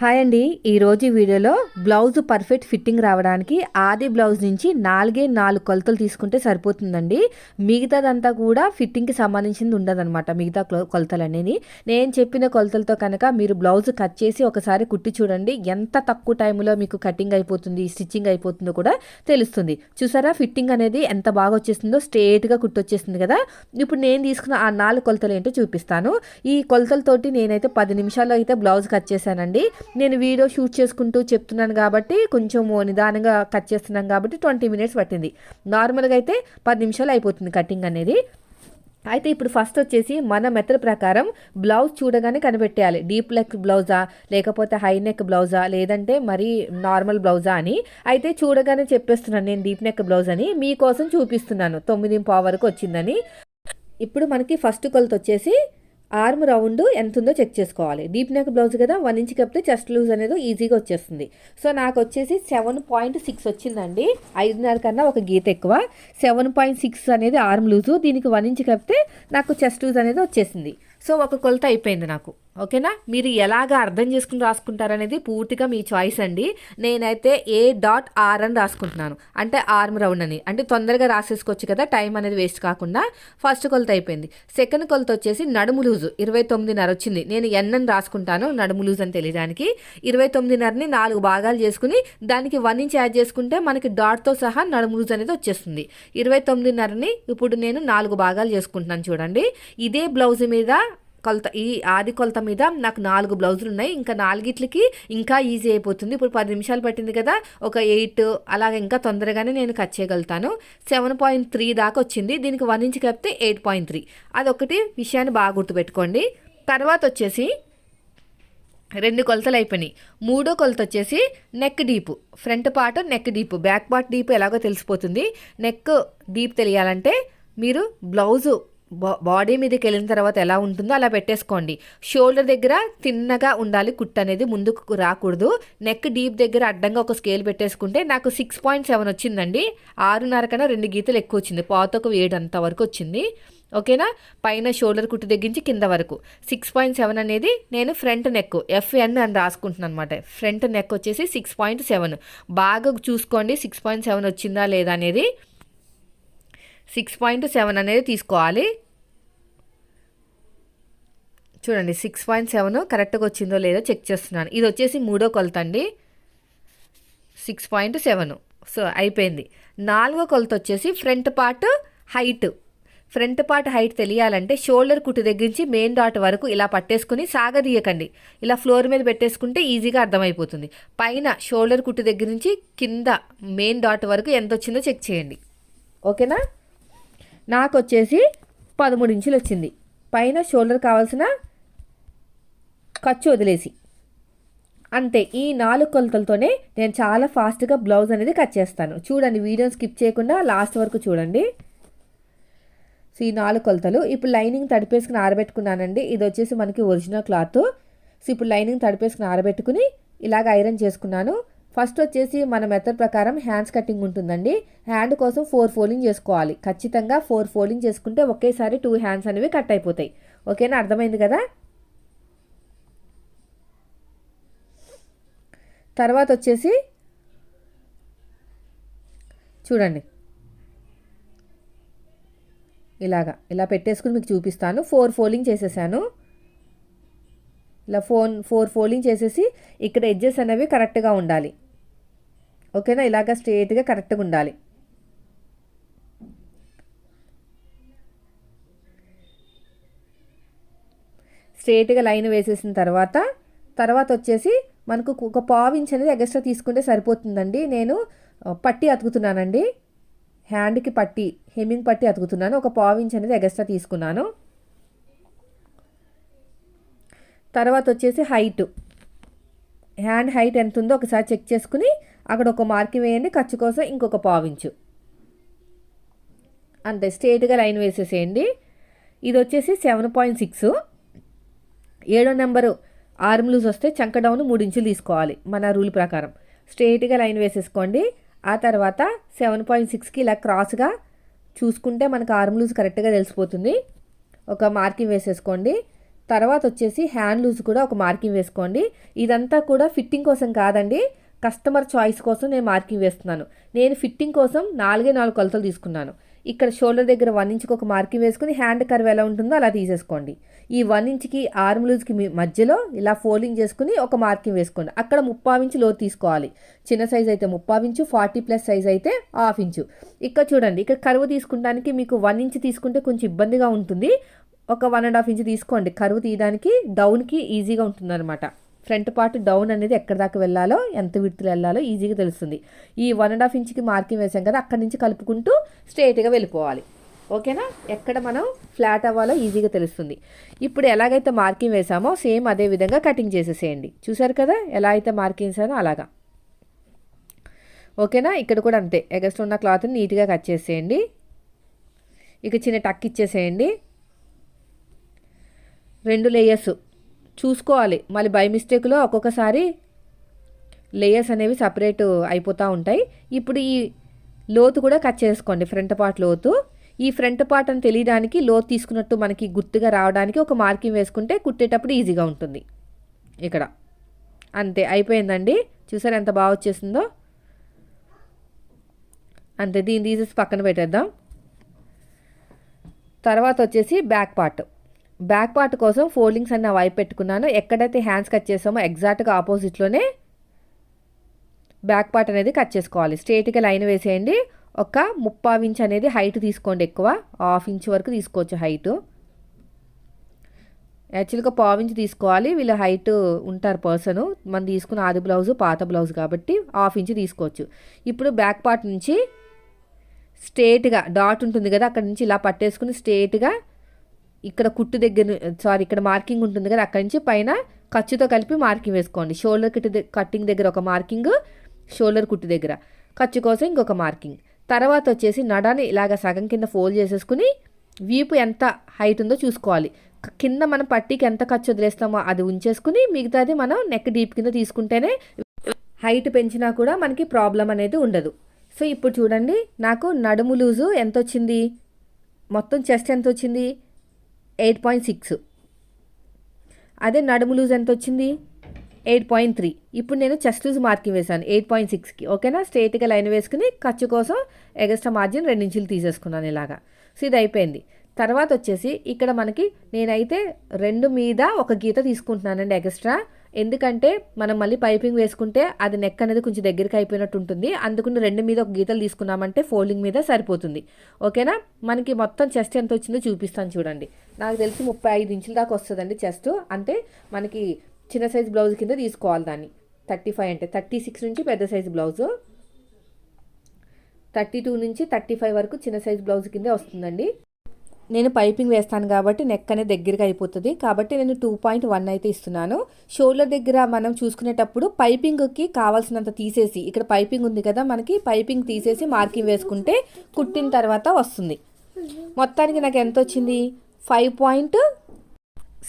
Hi అండి. ఈరోజు వీడియోలో బ్లౌజ్ పర్ఫెక్ట్ ఫిట్టింగ్ రావడానికి ఆది బ్లౌజ్ నుంచి నాలుగే నాలుగు కొలతలు తీసుకుంటే సరిపోతుందండి. మిగతాదంతా కూడా ఫిట్టింగ్కి సంబంధించింది ఉండదన్నమాట మిగతా కొలతలు అనేది నేను చెప్పిన కొలతలతో కనుక మీరు బ్లౌజ్ కట్ చేసి ఒకసారి కుట్టి చూడండి. ఎంత తక్కువ టైంలో మీకు కటింగ్ అయిపోతుంది స్టిచ్చింగ్ అయిపోతుందో కూడా తెలుస్తుంది. చూసారా? ఫిట్టింగ్ అనేది ఎంత బాగా వచ్చేస్తుందో స్ట్రేట్గా కుట్టొచ్చేస్తుంది కదా. ఇప్పుడు నేను తీసుకున్న ఆ నాలుగు కొలతలు ఏంటో చూపిస్తాను. ఈ కొలతలతోటి నేనైతే పది నిమిషాల్లో అయితే బ్లౌజ్ కట్ చేశానండి. నేను వీడియో షూట్ చేసుకుంటూ చెప్తున్నాను కాబట్టి కొంచెం నిదానంగా కట్ చేస్తున్నాను కాబట్టి ట్వంటీ మినిట్స్ పట్టింది. నార్మల్గా అయితే పది నిమిషాలు అయిపోతుంది కటింగ్ అనేది. అయితే ఇప్పుడు ఫస్ట్ వచ్చేసి మన మెథడ్ ప్రకారం బ్లౌజ్ చూడగానే కనిపెట్టేయాలి. డీప్ నెక్ బ్లౌజా లేకపోతే హై నెక్ బ్లౌజా లేదంటే మరి నార్మల్ బ్లౌజా అని. అయితే చూడగానే చెప్పేస్తున్నాను నేను డీప్ నెక్ బ్లౌజ్ అని. మీకోసం చూపిస్తున్నాను. తొమ్మిది పావు వరకు వచ్చిందని. ఇప్పుడు మనకి ఫస్ట్ కొలత వచ్చేసి ఆర్మ్ రౌండ్ ఎంత ఉందో చెక్ చేసుకోవాలి. డీప్ నెక్ బ్లౌజ్ కదా వన్ ఇంచ్ కప్పితే చెస్ట్ లూజ్ అనేది ఈజీగా వచ్చేస్తుంది. సో నాకు వచ్చేసి సెవెన్ పాయింట్ సిక్స్ వచ్చిందండి. ఐదున్నర కన్నా ఒక గీత ఎక్కువ. సెవెన్ పాయింట్ సిక్స్ అనేది ఆర్మ్ లూజు. దీనికి వన్ ఇంచ్ కప్పితే నాకు చెస్ట్ లూజ్ అనేది వచ్చేసింది. సో ఒక కొలత అయిపోయింది నాకు. ఓకేనా? మీరు ఎలాగ అర్థం చేసుకుని రాసుకుంటారనేది పూర్తిగా మీ చాయిస్ అండి. నేనైతే ఏ డాట్ ఆర్ అని రాసుకుంటున్నాను. అంటే ఆర్మ్ రౌండ్ అని. అంటే తొందరగా రాసేసుకోవచ్చు కదా టైం అనేది వేస్ట్ కాకుండా. ఫస్ట్ కొలత అయిపోయింది. సెకండ్ కొలత వచ్చేసి నడుము లూజు. ఇరవై తొమ్మిదిన్నర వచ్చింది. నేను ఎన్ అని రాసుకుంటాను నడుము లూజ్ అని తెలియడానికి. ఇరవై తొమ్మిదిన్నరని నాలుగు భాగాలు చేసుకుని దానికి వన్ ఇంచ్ యాడ్ చేసుకుంటే మనకి డాట్తో సహా నడుము లూజ్ అనేది వచ్చేస్తుంది. ఇరవై తొమ్మిదిన్నరని ఇప్పుడు నేను నాలుగు భాగాలు చేసుకుంటున్నాను చూడండి. ఇదే బ్లౌజ్ మీద కొలత ఈ ఆది కొలత మీద నాకు నాలుగు బ్లౌజులు ఉన్నాయి. ఇంకా నాలుగిట్లకి ఇంకా ఈజీ అయిపోతుంది. ఇప్పుడు పది నిమిషాలు పట్టింది కదా ఒక ఎయిట్ అలాగే ఇంకా తొందరగానే నేను కట్ చేయగలుగుతాను. సెవెన్ పాయింట్ త్రీ దాకా వచ్చింది. దీనికి వన్ ఇంచ్ కలిపితే ఎయిట్ పాయింట్ త్రీ. అదొకటి విషయాన్ని బాగా గుర్తుపెట్టుకోండి. తర్వాత వచ్చేసి రెండు కొలతలు అయిపోయినాయి. మూడో కొలత వచ్చేసి neck deep front part neck deep back part deep ఎలాగో తెలిసిపోతుంది. నెక్ డీప్ తెలియాలంటే మీరు బ్లౌజు బాడీ మీదకి వెళ్ళిన తర్వాత ఎలా ఉంటుందో అలా పెట్టేసుకోండి. షోల్డర్ దగ్గర తిన్నగా ఉండాలి కుట్ అనేది ముందుకు రాకూడదు. నెక్ డీప్ దగ్గర అడ్డంగా ఒక స్కేల్ పెట్టేసుకుంటే నాకు సిక్స్ పాయింట్ సెవెన్ వచ్చిందండి. ఆరున్నర కన్నా రెండు గీతలు ఎక్కువ వచ్చింది. పాతకు ఏడు అంత వరకు వచ్చింది. ఓకేనా? పైన షోల్డర్ కుట్టు దగ్గరించి కింద వరకు. సిక్స్ పాయింట్ సెవెన్ అనేది నేను ఫ్రంట్ నెక్ ఎఫ్ఎన్ అని రాసుకుంటున్నాను అనమాట ఫ్రంట్ నెక్ వచ్చేసి సిక్స్ పాయింట్ సెవెన్. బాగా చూసుకోండి సిక్స్ పాయింట్ సెవెన్ వచ్చిందా లేదా అనేది. సిక్స్ పాయింట్ సెవెన్ అనేది తీసుకోవాలి. చూడండి సిక్స్ పాయింట్ సెవెన్ కరెక్ట్గా వచ్చిందో లేదో చెక్ చేస్తున్నాను. ఇది వచ్చేసి మూడో కొలత అండి. సిక్స్ పాయింట్ సెవెన్ సో అయిపోయింది. నాలుగో కొలత వచ్చేసి front part height front part height తెలియాలంటే షోల్డర్ కుట్టు దగ్గర నుంచి మెయిన్ డాట్ వరకు ఇలా పట్టేసుకుని సాగదీయకండి. ఇలా ఫ్లోర్ మీద పెట్టేసుకుంటే ఈజీగా అర్థమైపోతుంది. పైన షోల్డర్ కుట్టు దగ్గర నుంచి కింద మెయిన్ డాట్ వరకు ఎంత వచ్చిందో చెక్ చేయండి. ఓకేనా? నాకు వచ్చేసి పదమూడు ఇంచులు వచ్చింది. పైన షోల్డర్ కావాల్సిన ఖర్చు వదిలేసి. అంతే ఈ నాలుగు కొలతలతోనే నేను చాలా ఫాస్ట్గా బ్లౌజ్ అనేది కట్ చేస్తాను. చూడండి వీడియోని స్కిప్ చేయకుండా లాస్ట్ వరకు చూడండి. సో ఈ నాలుగు కొలతలు. ఇప్పుడు లైనింగ్ తడిపేసుకుని ఆరబెట్టుకున్నానండి. ఇది వచ్చేసి మనకి ఒరిజినల్ క్లాత్. సో ఇప్పుడు లైనింగ్ తడిపేసుకుని ఆరబెట్టుకుని ఇలాగ ఐరన్ చేసుకున్నాను. ఫస్ట్ వచ్చేసి మన మెథడ్ ప్రకారం హ్యాండ్స్ కటింగ్ ఉంటుందండి. హ్యాండ్ కోసం ఫోర్ ఫోల్డింగ్ చేసుకోవాలి. ఖచ్చితంగా ఫోర్ ఫోల్డింగ్ చేసుకుంటే ఒకేసారి టూ హ్యాండ్స్ అనేవి కట్ అయిపోతాయి. ఓకేనా? అర్థమైంది కదా? తర్వాత వచ్చేసి చూడండి. ఇలాగా ఇలా పెట్టేసుకుని మీకు చూపిస్తాను. ఫోర్ ఫోల్డింగ్ చేసేసాను. ఇలా ఫోన్ ఫోర్ ఫోల్డింగ్ చేసేసి ఇక్కడ ఎడ్జెస్ అనేవి కరెక్ట్గా ఉండాలి. ఓకేనా? ఇలాగ స్ట్రేట్గా కరెక్ట్గా ఉండాలి. స్ట్రేట్గా లైన్ వేసేసిన తర్వాత తర్వాత వచ్చేసి మనకు ఒక పావు ఇంచ్ అనేది ఎగస్ట్రా తీసుకుంటే సరిపోతుందండి. నేను పట్టి అతుకుతున్నానండి. హ్యాండ్కి పట్టి హెమ్మింగ్ పట్టి అతుకుతున్నాను. ఒక పావు ఇంచ్ అనేది ఎగస్ట్రా తీసుకున్నాను. తర్వాత వచ్చేసి హైట్ హ్యాండ్ హైట్ ఎంత ఉందో ఒకసారి చెక్ చేసుకుని అక్కడ ఒక మార్కి వేయండి. ఖర్చు కోసం ఇంకొక పావించు అంతే స్ట్రేట్గా లైన్ వేసేసేయండి. ఇది వచ్చేసి సెవెన్ పాయింట్ సిక్స్ ఏడో నెంబరు ఆర్మ్ లూజ్ వస్తే చంక డౌన్ మూడు ఇంచులు తీసుకోవాలి మన రూల్ ప్రకారం. స్ట్రేట్గా లైన్ వేసేసుకోండి. ఆ తర్వాత సెవెన్ పాయింట్ సిక్స్కి ఇలా క్రాస్గా చూసుకుంటే మనకు ఆర్మ్ లూజ్ కరెక్ట్గా తెలిసిపోతుంది. ఒక మార్కింగ్ వేసేసుకోండి. తర్వాత వచ్చేసి హ్యాండ్ లూజ్ కూడా ఒక మార్కింగ్ వేసుకోండి. ఇదంతా కూడా ఫిట్టింగ్ కోసం కాదండి కస్టమర్ చాయిస్ కోసం నేను మార్కింగ్ వేస్తున్నాను. నేను ఫిట్టింగ్ కోసం నాలుగే నాలుగు కొలతలు తీసుకున్నాను. ఇక్కడ షోల్డర్ దగ్గర వన్ ఇంచ్కి ఒక మార్కింగ్ వేసుకుని హ్యాండ్ కర్వ్ ఎలా ఉంటుందో అలా తీసేసుకోండి. ఈ వన్ ఇంచ్కి ఆర్మ్ లూజ్కి మీ మధ్యలో ఇలా ఫోల్డింగ్ చేసుకుని ఒక మార్కింగ్ వేసుకోండి. అక్కడ ముప్పావు ఇంచు లోతు తీసుకోవాలి. చిన్న సైజ్ అయితే ముప్పావు ఇంచు ఫార్టీ ప్లస్ సైజ్ అయితే హాఫ్ ఇంచు. ఇక్కడ చూడండి ఇక్కడ కరువు తీసుకుంటానికి మీకు వన్ ఇంచ్ తీసుకుంటే కొంచెం ఇబ్బందిగా ఉంటుంది. ఒక వన్ అండ్ హాఫ్ ఇంచ్ తీసుకోండి. కరువు తీయడానికి డౌన్కి ఈజీగా ఉంటుందన్నమాట. ఫ్రంట్ పార్ట్ డౌన్ అనేది ఎక్కడి దాకా వెళ్ళాలో ఎంత విడుతులు వెళ్ళాలో ఈజీగా తెలుస్తుంది. ఈ వన్ అండ్ హాఫ్ ఇంచ్కి మార్కింగ్ వేసాం కదా అక్కడి నుంచి కలుపుకుంటూ స్ట్రైట్గా వెళ్ళిపోవాలి. ఓకేనా? ఎక్కడ మనం ఫ్లాట్ అవ్వాలో ఈజీగా తెలుస్తుంది. ఇప్పుడు ఎలాగైతే మార్కింగ్ వేసామో సేమ్ అదే విధంగా కటింగ్ చేసేసేయండి. చూసారు కదా ఎలా అయితే మార్కింగ్ వేసానో అలాగా. ఓకేనా? ఇక్కడ కూడా అంతే. ఎగస్ట్ ఉన్న క్లాత్ని నీట్గా కట్ చేసేయండి. ఇక చిన్న టక్ ఇచ్చేసేయండి. రెండు లేయర్స్ చూసుకోవాలి. మళ్ళీ బై మిస్టేక్లో ఒక్కొక్కసారి లేయర్స్ అనేవి సపరేట్ అయిపోతూ ఉంటాయి. ఇప్పుడు ఈ లోతు కూడా కట్ చేసుకోండి ఫ్రంట్ పార్ట్ లోతు. ఈ ఫ్రంట్ పార్ట్ అని తెలియడానికి లోతు తీసుకున్నట్టు మనకి గుర్తుగా రావడానికి ఒక మార్కింగ్ వేసుకుంటే కుట్టేటప్పుడు ఈజీగా ఉంటుంది. ఇక్కడ. అంతే అయిపోయిందండి. చూసారు ఎంత బాగా వచ్చేసిందో? అంతే దీన్ని తీసేసి పక్కన పెట్టేద్దాం. తర్వాత వచ్చేసి బ్యాక్ పార్ట్ బ్యాక్ పార్ట్ కోసం ఫోల్డింగ్స్ అన్ని వైపు పెట్టుకున్నాను. ఎక్కడైతే హ్యాండ్స్ కట్ చేసామో ఎగ్జాక్ట్గా ఆపోజిట్లోనే బ్యాక్ పార్ట్ అనేది కట్ చేసుకోవాలి. స్ట్రేట్గా లైన్ వేసేయండి. ఒక ముప్పావు ఇంచ్ అనేది హైట్ తీసుకోండి ఎక్కువ. హాఫ్ ఇంచ్ వరకు తీసుకోవచ్చు హైటు. యాక్చువల్గా పావు ఇంచ్ తీసుకోవాలి. వీళ్ళ హైట్ ఉంటారు పర్సన్. మనం తీసుకున్న ఆది బ్లౌజ్ పాత బ్లౌజ్ కాబట్టి హాఫ్ ఇంచ్ తీసుకోవచ్చు. ఇప్పుడు బ్యాక్ పార్ట్ నుంచి స్ట్రేట్గా డాట్ ఉంటుంది కదా అక్కడ నుంచి ఇలా పట్టేసుకుని స్ట్రేట్గా ఇక్కడ కుట్టు దగ్గర సారీ ఇక్కడ మార్కింగ్ ఉంటుంది కదా అక్కడి నుంచి పైన ఖర్చుతో కలిపి మార్కింగ్ వేసుకోండి. షోల్డర్ కిట్ కట్టింగ్ దగ్గర ఒక మార్కింగ్ షోల్డర్ కుట్టు దగ్గర. ఖర్చు కోసం ఇంకొక మార్కింగ్ తర్వాత వచ్చేసి నడాన్ని ఇలాగ సగం కింద ఫోల్డ్ చేసేసుకుని వీపు ఎంత హైట్ ఉందో చూసుకోవాలి. కింద మనం పట్టీకి ఎంత ఖర్చు వదిలేస్తామో అది ఉంచేసుకుని మిగతాది మనం నెక్ డీప్ కింద తీసుకుంటేనే హైట్ పెంచినా కూడా మనకి ప్రాబ్లం అనేది ఉండదు. సో ఇప్పుడు చూడండి నాకు నడుము లూజు ఎంత వచ్చింది మొత్తం చెస్ట్ ఎంత వచ్చింది ఎయిట్ పాయింట్ సిక్స్. అదే నడుము లూజ్ ఎంత వచ్చింది ఎయిట్ పాయింట్ త్రీ. ఇప్పుడు నేను చెస్ట్ లూజ్ మార్కింగ్ వేశాను ఎయిట్ పాయింట్ సిక్స్కి. ఓకేనా? స్ట్రేట్గా లైన్ వేసుకుని ఖర్చు కోసం ఎగస్ట్రా మార్జిన్ రెండించులు తీసేసుకున్నాను ఇలాగా. సో ఇది అయిపోయింది. తర్వాత వచ్చేసి ఇక్కడ మనకి నేనైతే రెండు మీద ఒక గీత తీసుకుంటున్నానండి ఎగస్ట్రా. ఎందుకంటే మనం మళ్ళీ పైపింగ్ వేసుకుంటే అది నెక్ అనేది కొంచెం దగ్గరికి అయిపోయినట్టు ఉంటుంది. అందుకని రెండు మీద ఒక గీతలు తీసుకున్నామంటే ఫోల్డింగ్ మీద సరిపోతుంది. ఓకేనా? మనకి మొత్తం చెస్ట్ ఎంత వచ్చిందో చూపిస్తాను చూడండి. నాకు తెలిసి ముప్పై ఐదు ఇంచుల దాకా వస్తుందండి చెస్ట్ అంటే మనకి చిన్న సైజ్ బ్లౌజ్ కింద తీసుకోవాలి దాన్ని. థర్టీ ఫైవ్ అంటే థర్టీ సిక్స్ నుంచి పెద్ద సైజ్ బ్లౌజు థర్టీ టూ నుంచి థర్టీ ఫైవ్ వరకు చిన్న సైజ్ బ్లౌజ్ కిందే వస్తుందండి. నేను పైపింగ్ వేస్తాను కాబట్టి నెక్ అనేది దగ్గరగా అయిపోతుంది. కాబట్టి నేను టూ పాయింట్ వన్ అయితే ఇస్తున్నాను. షోల్డర్ దగ్గర మనం చూసుకునేటప్పుడు పైపింగ్కి కావాల్సినంత తీసేసి ఇక్కడ పైపింగ్ ఉంది కదా మనకి పైపింగ్ తీసేసి మార్కింగ్ వేసుకుంటే కుట్టిన తర్వాత వస్తుంది. మొత్తానికి నాకు ఎంత వచ్చింది? ఫైవ్ పాయింట్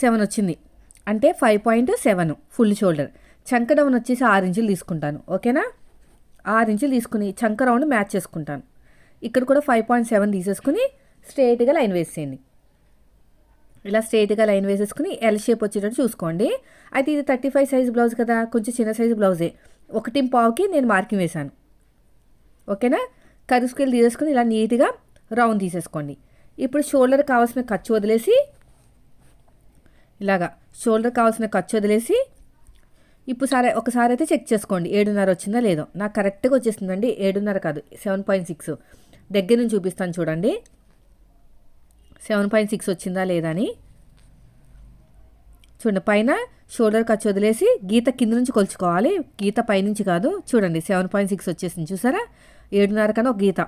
సెవెన్ వచ్చింది. అంటే five point seven full shoulder చంక డౌన్ వచ్చేసి ఆరు ఇంచులు తీసుకుంటాను. ఓకేనా? ఆరు ఇంచులు తీసుకుని చంక రౌండ్ మ్యాచ్ చేసుకుంటాను. ఇక్కడ కూడా ఫైవ్ పాయింట్ సెవెన్ తీసేసుకుని స్ట్రేట్గా లైన్ వేసేయండి. ఇలా స్ట్రేట్గా లైన్ వేసేసుకుని ఎల్ షేప్ వచ్చేటట్టు చూసుకోండి. అయితే ఇది థర్టీ ఫైవ్ సైజ్ బ్లౌజ్ కదా కొంచెం చిన్న సైజు బ్లౌజే ఒకటి పావుకి నేను మార్కింగ్ వేశాను. ఓకేనా? కరువు స్కేల్ తీసేసుకుని ఇలా నీట్గా రౌండ్ తీసేసుకోండి. ఇప్పుడు షోల్డర్ కావాల్సిన ఖర్చు వదిలేసి ఇలాగా షోల్డర్ కావాల్సిన ఖర్చు వదిలేసి ఇప్పుడు సరే ఒకసారి అయితే చెక్ చేసుకోండి. ఏడున్నర వచ్చిందా లేదో. నాకు కరెక్ట్గా వచ్చేసిందండి. ఏడున్నర కాదు సెవెన్ పాయింట్ సిక్స్ దగ్గర నుంచి చూపిస్తాను చూడండి. సెవెన్ పాయింట్ సిక్స్ వచ్చిందా లేదా అని. చూడండి పైన షోల్డర్ ఖర్చు వదిలేసి గీత కింద నుంచి కొలుచుకోవాలి. గీత పైనుంచి కాదు చూడండి సెవెన్ పాయింట్ సిక్స్ వచ్చేసింది చూసారా? ఏడున్నర కన్నా ఒక గీత.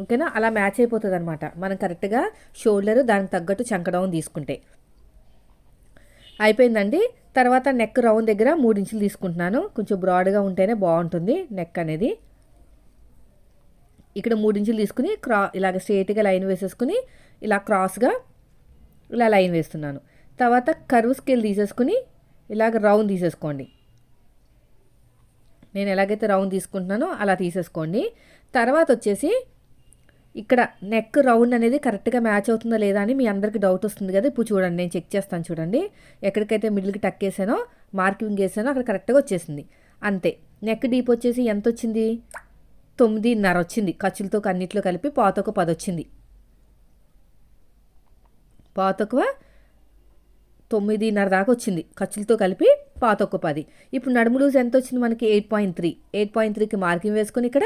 ఓకేనా? అలా మ్యాచ్ అయిపోతుంది అనమాట మనం కరెక్ట్గా షోల్డర్ దానికి తగ్గట్టు చంకడౌన్ తీసుకుంటే. అయిపోయిందండి. తర్వాత నెక్ రౌండ్ దగ్గర మూడు ఇంచులు తీసుకుంటున్నాను. కొంచెం బ్రాడ్గా ఉంటేనే బాగుంటుంది నెక్ అనేది. ఇక్కడ మూడు ఇంచులు తీసుకుని క్రా ఇలాగ స్ట్రేట్గా లైన్ వేసేసుకుని ఇలా క్రాస్గా ఇలా లైన్ వేస్తున్నాను. తర్వాత కర్వ్ స్కేల్ తీసేసుకుని ఇలాగ రౌండ్ తీసేసుకోండి. నేను ఎలాగైతే రౌండ్ తీసుకుంటున్నానో అలా తీసేసుకోండి. తర్వాత వచ్చేసి ఇక్కడ నెక్ రౌండ్ అనేది కరెక్ట్గా మ్యాచ్ అవుతుందా లేదా అని మీ అందరికీ డౌట్ వస్తుంది కదా. ఇప్పుడు చూడండి నేను చెక్ చేస్తాను చూడండి. ఎక్కడికైతే మిడిల్కి టక్ వేసానో మార్కింగ్ వేసానో అక్కడ కరెక్ట్గా వచ్చేసింది. అంతే. నెక్ డీప్ వచ్చేసి ఎంత వచ్చింది? తొమ్మిదిన్నర వచ్చింది. ఖర్చులతో అన్నింటిలో కలిపి పాతొక పది వచ్చింది పాతొక తొమ్మిదిన్నర దాకా వచ్చింది. ఖర్చులతో కలిపి పాతొక్క పది. ఇప్పుడు నడుము లూజ్ ఎంత వచ్చింది మనకి? Eight point three. Eight point త్రీకి మార్కింగ్ వేసుకుని ఇక్కడ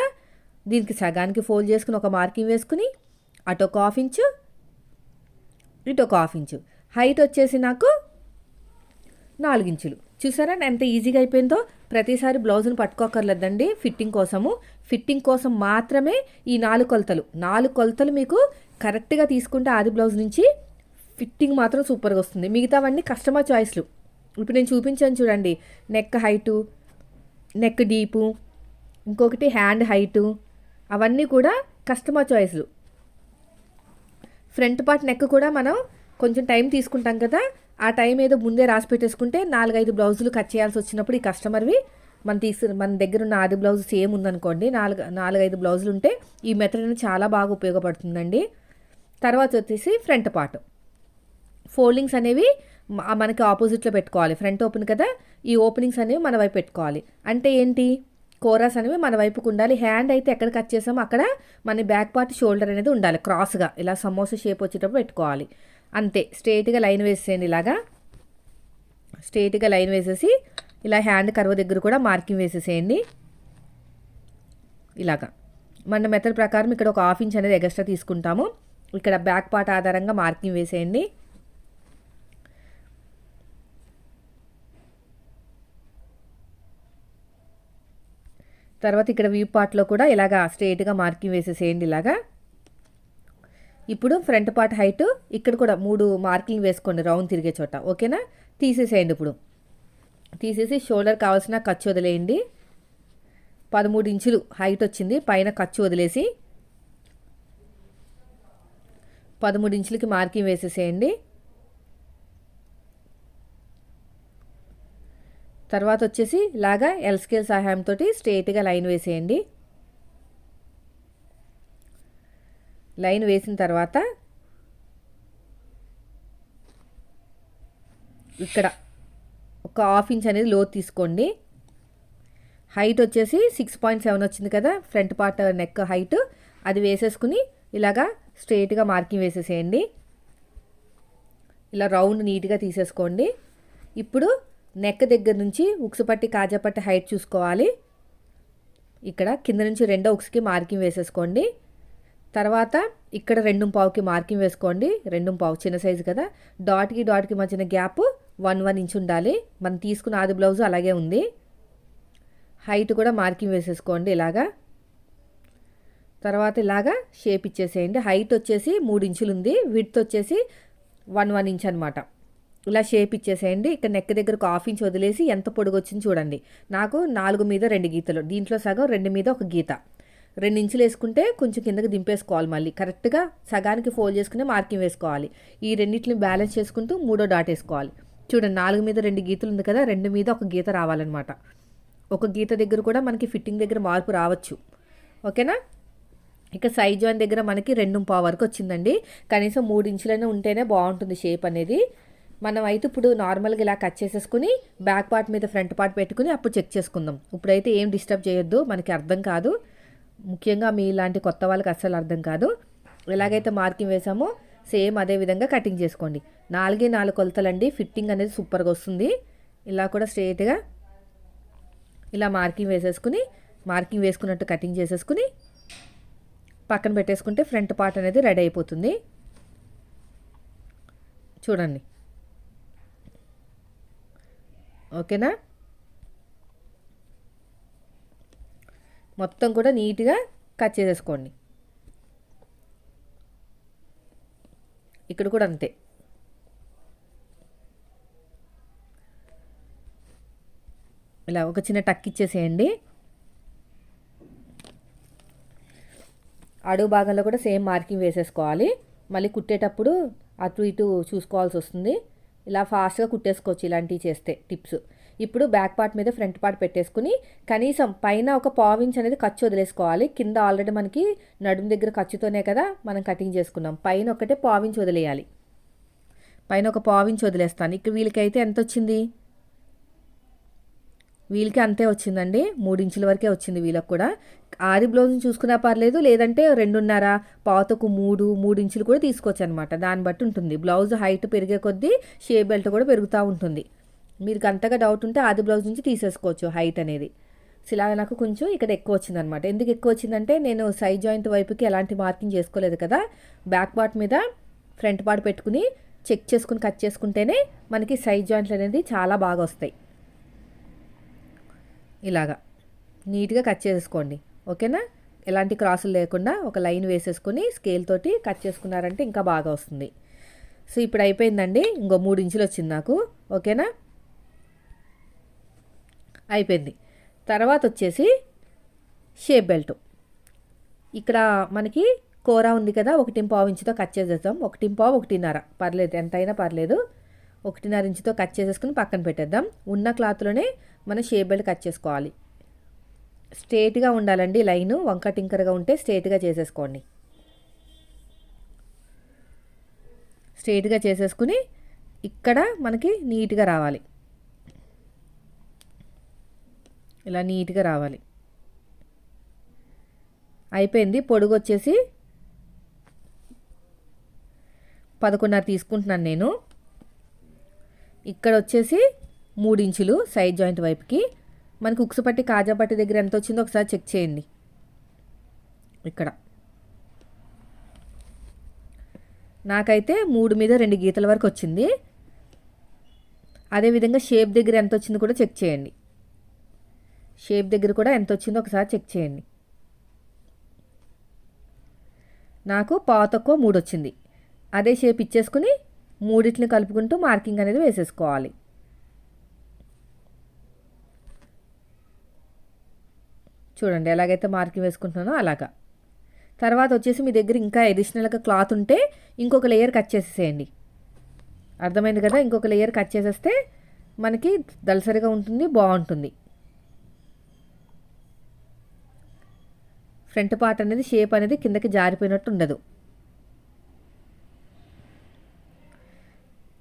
దీనికి సగానికి ఫోల్డ్ చేసుకుని ఒక మార్కింగ్ వేసుకుని అటు ఒక హాఫ్ ఇంచు ఇటు ఒక హాఫ్ ఇంచు. హైట్ వచ్చేసి నాకు నాలుగించులు చూసారా? ఎంత ఈజీగా అయిపోయిందో? ప్రతిసారి బ్లౌజ్ని పట్టుకోకర్లేదండి ఫిట్టింగ్ కోసము. ఫిట్టింగ్ కోసం మాత్రమే ఈ నాలుగు కొలతలు. నాలుగు కొలతలు మీకు కరెక్ట్గా తీసుకుంటే ఆది బ్లౌజ్ నుంచి ఫిట్టింగ్ మాత్రం సూపర్గా వస్తుంది. మిగతావన్నీ కస్టమర్ చాయిస్లు. ఇప్పుడు నేను చూపించాను చూడండి. నెక్ హైటు నెక్ డీపు ఇంకొకటి హ్యాండ్ హైటు అవన్నీ కూడా కస్టమర్ చాయిస్లు. ఫ్రంట్ పార్ట్ నెక్ కూడా మనం కొంచెం టైం తీసుకుంటాం కదా. ఆ టైం ఏదో ముందే రాసి పెట్టేసుకుంటే నాలుగైదు బ్లౌజులు కట్ చేయాల్సి వచ్చినప్పుడు ఈ కస్టమర్వి మన తీసు మన దగ్గర ఉన్న ఆది బ్లౌజ్ సేమ్ ఉందనుకోండి. నాలుగు నాలుగైదు బ్లౌజులు ఉంటే ఈ మెథడ్ అనేది చాలా బాగా ఉపయోగపడుతుందండి. తర్వాత వచ్చేసి ఫ్రంట్ పార్ట్. ఫోల్డింగ్స్ అనేవి మనకి ఆపోజిట్లో పెట్టుకోవాలి. ఫ్రంట్ ఓపెన్ కదా ఈ ఓపెనింగ్స్ అనేవి మన వైపు పెట్టుకోవాలి. అంటే ఏంటి? కోరాస్ అనేవి మన వైపుకు ఉండాలి. హ్యాండ్ అయితే ఎక్కడ కట్ చేసామో అక్కడ మన బ్యాక్ పార్ట్ షోల్డర్ అనేది ఉండాలి. క్రాస్గా. ఇలా సమోసా షేప్ వచ్చేటప్పుడు పెట్టుకోవాలి. అంతే. స్ట్రేట్గా లైన్ వేసేయండి ఇలాగా. స్ట్రేట్గా లైన్ వేసేసి ఇలా హ్యాండ్ కర్వ్ దగ్గర కూడా మార్కింగ్ వేసేసేయండి. ఇలాగా. మన మెథడ్ ప్రకారం ఇక్కడ ఒక హాఫ్ ఇంచ్ అనేది ఎక్స్ట్రా తీసుకుంటాము. ఇక్కడ బ్యాక్ పార్ట్ ఆధారంగా మార్కింగ్ వేసేయండి. తర్వాత ఇక్కడ వ్యూ పార్ట్లో కూడా ఇలాగా స్ట్రేట్గా మార్కింగ్ వేసేసేయండి ఇలాగా. ఇప్పుడు ఫ్రంట్ పార్ట్ హైట్ ఇక్కడ కూడా మూడు మార్కింగ్ వేసుకోండి రౌండ్ తిరిగే చోట ఓకేనా తీసేసేయండి ఇప్పుడు. తీసేసి షోల్డర్ కావాల్సిన ఖర్చు వదిలేయండి. పదమూడు ఇంచులు హైట్ వచ్చింది పైన ఖర్చు వదిలేసి పదమూడు ఇంచులకి మార్కింగ్ వేసేసేయండి. తర్వాత వచ్చేసి ఇలాగా ఎల్ స్కేల్ సహాయంతో స్ట్రైట్గా లైన్ వేసేయండి. లైన్ వేసిన తర్వాత ఇక్కడ ఒక హాఫ్ ఇంచ్ అనేది లోతు తీసుకోండి. హైట్ వచ్చేసి సిక్స్ పాయింట్ సెవెన్ వచ్చింది కదా ఫ్రంట్ పార్ట్ నెక్ హైట్ అది వేసేసుకుని ఇలాగా స్ట్రేట్గా మార్కింగ్ వేసేసేయండి. ఇలా రౌండ్ నీట్గా తీసేసుకోండి. ఇప్పుడు నెక్ దగ్గర నుంచి ఉక్సుపట్టి పట్టి హైట్ చూసుకోవాలి. ఇక్కడ కింద నుంచి రెండో ఉక్స్కి మార్కింగ్ వేసేసుకోండి. తర్వాత ఇక్కడ రెండు పావుకి మార్కింగ్ వేసుకోండి. రెండు పావు చిన్న సైజు కదా. డాట్కి డాట్కి మధ్యన గ్యాప్ వన్ వన్ ఇంచ్ ఉండాలి. మనం తీసుకున్న ఆది బ్లౌజ్ అలాగే ఉంది. హైట్ కూడా మార్కింగ్ వేసేసుకోండి ఇలాగా. తర్వాత ఇలాగా షేప్ ఇచ్చేసేయండి. హైట్ వచ్చేసి మూడు ఇంచులు ఉంది. విడ్త్ వచ్చేసి వన్ వన్ ఇంచ్ అనమాట ఇలా షేప్ ఇచ్చేసేయండి. ఇక్కడ నెక్ దగ్గర ఒక హాఫ్ ఇంచ్ వదిలేసి ఎంత పొడుగు వచ్చింది చూడండి. నాకు నాలుగు మీద రెండు గీతలు. దీంట్లో సగం రెండు మీద ఒక గీత. రెండు ఇంచులు వేసుకుంటే కొంచెం కిందకి దింపేసుకోవాలి మళ్ళీ. కరెక్ట్గా సగానికి ఫోల్డ్ చేసుకునే మార్కింగ్ వేసుకోవాలి. ఈ రెండింటిని బ్యాలెన్స్ చేసుకుంటూ మూడో డాట్ వేసుకోవాలి. చూడండి నాలుగు మీద రెండు గీతలు ఉంది కదా రెండు మీద ఒక గీత రావాలన్నమాట. ఒక గీత దగ్గర కూడా మనకి ఫిట్టింగ్ దగ్గర మార్పు రావచ్చు. ఓకేనా? ఇక సైజ్ జాయిన్ దగ్గర మనకి రెండు పావు వరకు వచ్చిందండి. కనీసం మూడు ఇంచులైనా ఉంటేనే బాగుంటుంది షేప్ అనేది. మనం అయితే ఇప్పుడు నార్మల్గా ఇలా కట్ చేసేసుకుని బ్యాక్ పార్ట్ మీద ఫ్రంట్ పార్ట్ పెట్టుకుని అప్పుడు చెక్ చేసుకుందాం. ఇప్పుడైతే ఏం డిస్టర్బ్ చేయొద్దు మనకి అర్థం కాదు. ముఖ్యంగా మీ ఇలాంటి కొత్త వాళ్ళకి అస్సలు అర్థం కాదు. ఎలాగైతే మార్కింగ్ వేసామో సేమ్ అదే విధంగా కటింగ్ చేసుకోండి. నాలుగే నాలుగు కొలతలండి ఫిట్టింగ్ అనేది సూపర్గా వస్తుంది. ఇలా కూడా స్ట్రేట్గా ఇలా మార్కింగ్ వేసేసుకుని మార్కింగ్ వేసుకున్నట్టు కటింగ్ చేసేసుకుని పక్కన పెట్టేసుకుంటే ఫ్రంట్ పార్ట్ అనేది రెడీ అయిపోతుంది. చూడండి. ఓకేనా? మొత్తం కూడా నీట్గా కట్ చేసేసుకోండి. ఇక్కడ కూడా అంతే. ఇలా ఒక చిన్న టక్ ఇచ్చేసేయండి. అడుగు భాగంలో కూడా సేమ్ మార్కింగ్ వేసేసుకోవాలి. మళ్ళీ కుట్టేటప్పుడు అటు ఇటు చూసుకోవాల్సి వస్తుంది. ఇలా ఫాస్ట్గా కుట్టేసుకోవచ్చు ఇలాంటివి చేస్తే టిప్స్ ఇప్పుడు బ్యాక్ పార్ట్ మీద ఫ్రంట్ పార్ట్ పెట్టేసుకుని కనీసం పైన ఒక పావించ్ అనేది ఖర్చు వదిలేసుకోవాలి. కింద ఆల్రెడీ మనకి నడుము దగ్గర ఖర్చుతోనే కదా మనం కటింగ్ చేసుకున్నాం. పైన ఒకటే పావించ్ వదిలేయాలి. పైన ఒక పావించ్ వదిలేస్తాను. ఇక్కడ వీళ్ళకైతే ఎంత వచ్చింది? వీళ్ళకి అంతే వచ్చిందండి. మూడు ఇంచుల వరకే వచ్చింది వీళ్ళకి కూడా. ఆది బ్లౌజ్ని చూసుకున్నా పర్లేదు లేదంటే రెండున్నర పాతకు మూడు మూడు ఇంచులు కూడా తీసుకోవచ్చు అనమాట దాన్ని బట్టి ఉంటుంది. బ్లౌజ్ హైట్ పెరిగే కొద్దీ షే బెల్ట్ కూడా పెరుగుతూ ఉంటుంది. మీకు అంతగా డౌట్ ఉంటే ఆది బ్లౌజ్ నుంచి తీసేసుకోవచ్చు హైట్ అనేది. సో నాకు కొంచెం ఇక్కడ ఎక్కువ వచ్చిందనమాట ఎందుకు ఎక్కువ వచ్చిందంటే నేను సైడ్ జాయింట్ వైపుకి ఎలాంటి మార్కింగ్ చేసుకోలేదు కదా బ్యాక్ పార్ట్ మీద ఫ్రంట్ పార్ట్ పెట్టుకుని చెక్ చేసుకుని కట్ చేసుకుంటేనే మనకి సైడ్ జాయింట్లు అనేది చాలా బాగా వస్తాయి. ఇలాగా. నీట్గా కట్ చేసుకోండి. ఓకేనా? ఎలాంటి క్రాసులు లేకుండా ఒక లైన్ వేసేసుకొని స్కేల్ తోటి కట్ చేసుకున్నారంటే ఇంకా బాగా వస్తుంది. సో ఇప్పుడు అయిపోయిందండి. ఇంకో మూడు ఇంచులు వచ్చింది నాకు. ఓకేనా? అయిపోయింది. తర్వాత వచ్చేసి షేప్ బెల్ట్. ఇక్కడ మనకి కూర ఉంది కదా ఒకటి పావు ఇంచుతో కట్ చేసేద్దాం. ఒకటి పావు ఒకటిన్నర. పర్లేదు ఎంతైనా పర్లేదు. ఒకటిన్నర ఇంచుతో కట్ చేసేసుకుని పక్కన పెట్టేద్దాం. ఉన్న క్లాత్లోనే మనం షేప్ బెల్ట్ కట్ చేసుకోవాలి. స్ట్రేట్గా ఉండాలండి లైన్. వంక టింకర్గా ఉంటే స్ట్రేట్గా చేసేసుకోండి. స్ట్రేట్గా చేసేసుకుని ఇక్కడ మనకి నీట్గా రావాలి. ఇలా నీట్గా రావాలి. అయిపోయింది. పొడుగు వచ్చేసి పదకొండున్నర తీసుకుంటున్నాను నేను. ఇక్కడ వచ్చేసి మూడు ఇంచులు సైడ్ జాయింట్ వైపుకి మనకి ఉక్సుపట్టి పట్టి కాజా పట్టి దగ్గర ఎంత వచ్చిందో ఒకసారి చెక్ చేయండి. ఇక్కడ. నాకైతే మూడు మీద రెండు గీతల వరకు వచ్చింది. అదేవిధంగా షేప్ దగ్గర ఎంత వచ్చిందో కూడా చెక్ చేయండి. షేప్ దగ్గర కూడా ఎంత వచ్చిందో ఒకసారి చెక్ చేయండి. నాకు పాత మూడు వచ్చింది. అదే షేప్ ఇచ్చేసుకుని మూడిట్ని కలుపుకుంటూ మార్కింగ్ అనేది వేసేసుకోవాలి. చూడండి ఎలాగైతే మార్కింగ్ వేసుకుంటున్నానో అలాగా. తర్వాత వచ్చేసి మీ దగ్గర ఇంకా అడిషనల్గా క్లాత్ ఉంటే ఇంకొక లేయర్ కట్ చేసేసేయండి. అర్థమైంది కదా? ఇంకొక లేయర్ కట్ చేసేస్తే మనకి దలసరిగా ఉంటుంది బాగుంటుంది. ఫ్రంట్ పార్ట్ అనేది షేప్ అనేది కిందకి జారిపోయినట్టు ఉండదు.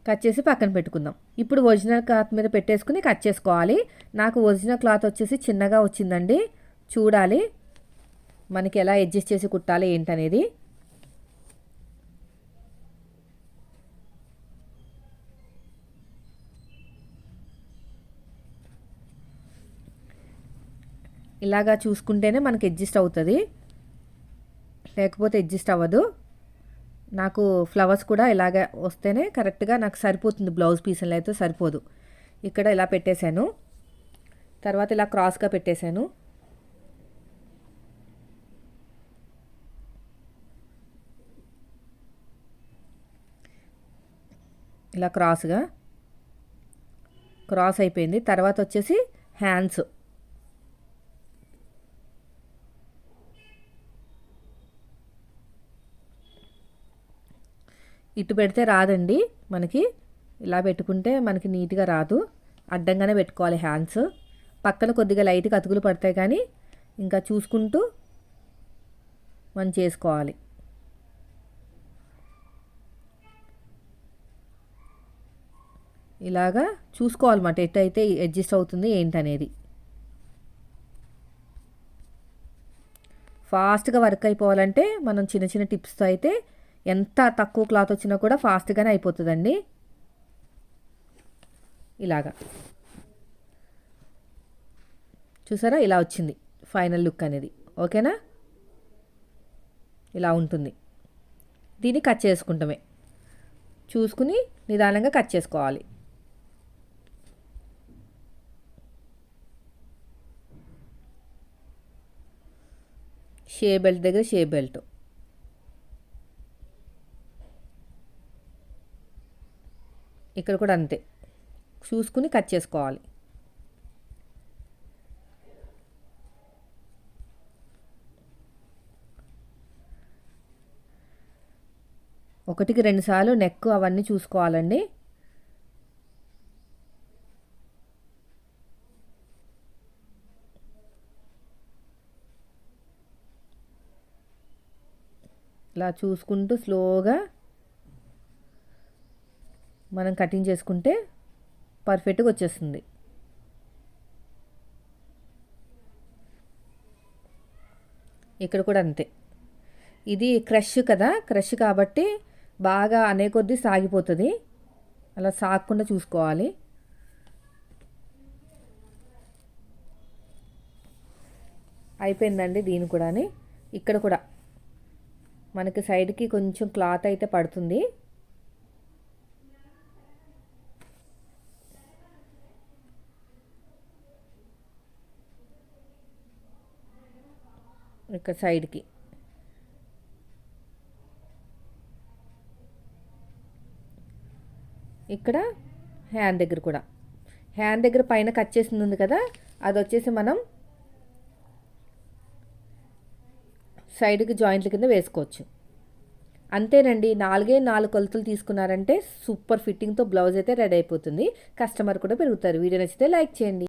కట్ చేసి పక్కన పెట్టుకుందాం. ఇప్పుడు ఒరిజినల్ క్లాత్ మీద పెట్టేసుకుని కట్ చేసుకోవాలి. నాకు ఒరిజినల్ క్లాత్ వచ్చేసి చిన్నగా వచ్చిందండి. చూడాలి. మనకి ఎలా అడ్జస్ట్ చేసి కుట్టాలి ఏంటనేది. ఇలాగా చూసుకుంటేనే మనకి అడ్జస్ట్ అవుతుంది. లేకపోతే అడ్జస్ట్ అవ్వదు. నాకు ఫ్లవర్స్ కూడా ఇలాగ వస్తేనే కరెక్ట్గా నాకు సరిపోతుంది బ్లౌజ్ పీసులు అయితే సరిపోదు. ఇక్కడ ఇలా పెట్టేశాను. తర్వాత ఇలా క్రాస్గా పెట్టేశాను. ఇలా క్రాస్గా. క్రాస్ అయిపోయింది. తర్వాత వచ్చేసి హ్యాండ్స్. ఇటు పెడితే రాదండి. మనకి ఇలా పెట్టుకుంటే మనకి నీట్గా రాదు. అడ్డంగానే పెట్టుకోవాలి హ్యాండ్స్. పక్కన కొద్దిగా లైట్గా అతుకులు పడతాయి కానీ ఇంకా చూసుకుంటూ మనం చేసుకోవాలి. ఇలాగా చూసుకోవాలన్నమాట. ఎట్టయితే అడ్జస్ట్ అవుతుంది ఏంటనేది. ఫాస్ట్గా వర్క్ అయిపోవాలంటే మనం చిన్న చిన్న టిప్స్తో అయితే ఎంత తక్కువ క్లాత్ వచ్చినా కూడా ఫాస్ట్గానే అయిపోతుందండి. ఇలాగా. చూసారా? ఇలా వచ్చింది ఫైనల్ లుక్ అనేది. ఓకేనా? ఇలా ఉంటుంది. దీన్ని కట్ చేసుకుంటామే. చూసుకుని నిదానంగా కట్ చేసుకోవాలి. షే బెల్ట్ దగ్గర షే బెల్ట్. ఇక్కడ కూడా అంతే. చూసుకుని కట్ చేసుకోవాలి. ఒకటికి రెండుసార్లు నెక్ అవన్నీ చూసుకోవాలండి. ఇలా చూసుకుంటూ స్లోగా మనం కటింగ్ చేసుకుంటే పర్ఫెక్ట్గా వచ్చేస్తుంది. ఇక్కడ కూడా అంతే. ఇది క్రష్ కదా క్రష్ కాబట్టి బాగా అనే కొద్దీ సాగిపోతుంది. అలా సాగకుండా చూసుకోవాలి. అయిపోయిందండి దీని కూడా ఇక్కడ కూడా మనకి సైడ్కి కొంచెం క్లాత్ అయితే పడుతుంది. ఇక్కడ సైడ్కి ఇక్కడ హ్యాండ్ దగ్గర కూడా. హ్యాండ్ దగ్గర పైన కట్ చేసింది ఉంది కదా అది వచ్చేసి మనం సైడ్కి జాయింట్ల కింద వేసుకోవచ్చు. అంతేనండి నాలుగే నాలుగు కొలతలు తీసుకున్నారంటే సూపర్ ఫిట్టింగ్తో బ్లౌజ్ అయితే రెడీ అయిపోతుంది. కస్టమర్ కూడా పెరుగుతారు. వీడియో నచ్చితే లైక్ చేయండి.